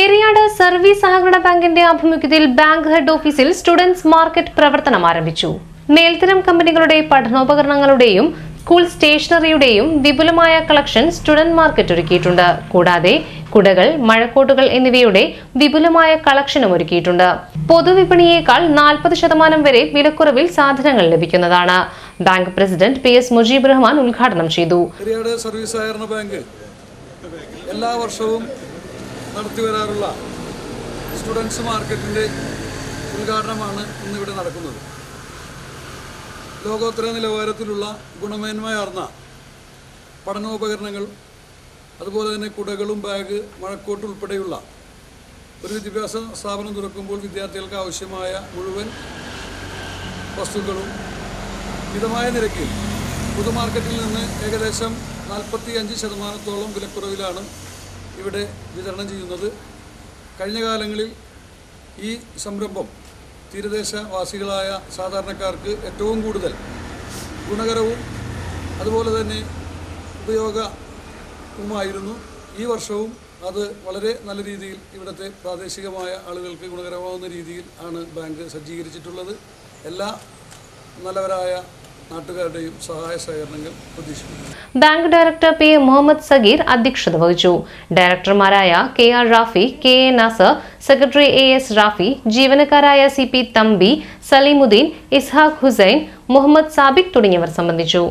Eriyad service സഹകരണ ബാങ്കിന്റെ ആഭിമുഖ്യത്തിൽ ബാങ്ക് ഹെഡ് ഓഫീസിൽ സ്റ്റുഡൻസ് മാർക്കറ്റ് പ്രവർത്തനം ആരംഭിച്ചു. മേൽത്തരം കമ്പനികളുടെ പഠനോപകരണങ്ങളുടെയും സ്കൂൾ സ്റ്റേഷനറിയുടെയും വിപുലമായ കളക്ഷൻ സ്റ്റുഡന്റ് മാർക്കറ്റ് ഒരുക്കിയിട്ടുണ്ട്. കൂടാതെ കുടകൾ മഴക്കോട്ടുകൾ എന്നിവയുടെ വിപുലമായ കളക്ഷനും ഒരുക്കിയിട്ടുണ്ട്. പൊതുവിപണിയേക്കാൾ നാൽപ്പത് ശതമാനം വരെ വിലക്കുറവിൽ സാധനങ്ങൾ ലഭിക്കുന്നതാണ്. Bank president P S Mujeeb Rahman ഉദ്ഘാടനം ചെയ്തു. എല്ലാ വർഷവും നടത്തി വരാറുള്ള സ്റ്റുഡൻസ് മാർക്കറ്റിന്റെ ഉദ്ഘാടനമാണ് ഇന്നിവിടെ നടക്കുന്നത്. ലോകോത്തര നിലവാരത്തിലുള്ള ഗുണമേന്മയാർന്ന പഠനോപകരണങ്ങൾ അതുപോലെ തന്നെ കുടകളും ബാഗ് മഴക്കോട്ട് ഉൾപ്പെടെയുള്ള ഒരു വിദ്യാഭ്യാസ സ്ഥാപനം തുറക്കുമ്പോൾ വിദ്യാർത്ഥികൾക്ക് ആവശ്യമായ മുഴുവൻ വസ്തുക്കളും മിതമായ നിരക്കിൽ പൊതുമാർക്കറ്റിൽ നിന്ന് ഏകദേശം നാൽപ്പത്തി അഞ്ച് ശതമാനത്തോളം വിലക്കുറവിലാണ് ഇവിടെ വിതരണം ചെയ്യുന്നത്. കഴിഞ്ഞ കാലങ്ങളിൽ ഈ സംരംഭം തീരദേശവാസികളായ സാധാരണക്കാർക്ക് ഏറ്റവും കൂടുതൽ ഗുണകരവും അതുപോലെ തന്നെ ഉപയോഗവുമായിരുന്നു. ഈ വർഷവും അത് വളരെ നല്ല രീതിയിൽ ഇവിടുത്തെ പ്രാദേശികമായ ആളുകൾക്ക് ഗുണകരമാവുന്ന രീതിയിൽ ആണ് ബാങ്ക് സജ്ജീകരിച്ചിട്ടുള്ളത്. എല്ലാ നല്ലവരായ നാട്ടുകാരുടെയും സഹായ സഹകരണങ്ങൾ പ്രതീക്ഷിക്കുന്നു. Bank director P Muhammad Sageer അധ്യക്ഷത വഹിച്ചു. ഡയറക്ടർമാരായ K R Rafi K A Nasar secretary A S Rafi ജീവനക്കാരായ C P Thampi Salimuddin Ishaq Hussain Muhammad Sabik തുടങ്ങിയവർ സംബന്ധിച്ചു.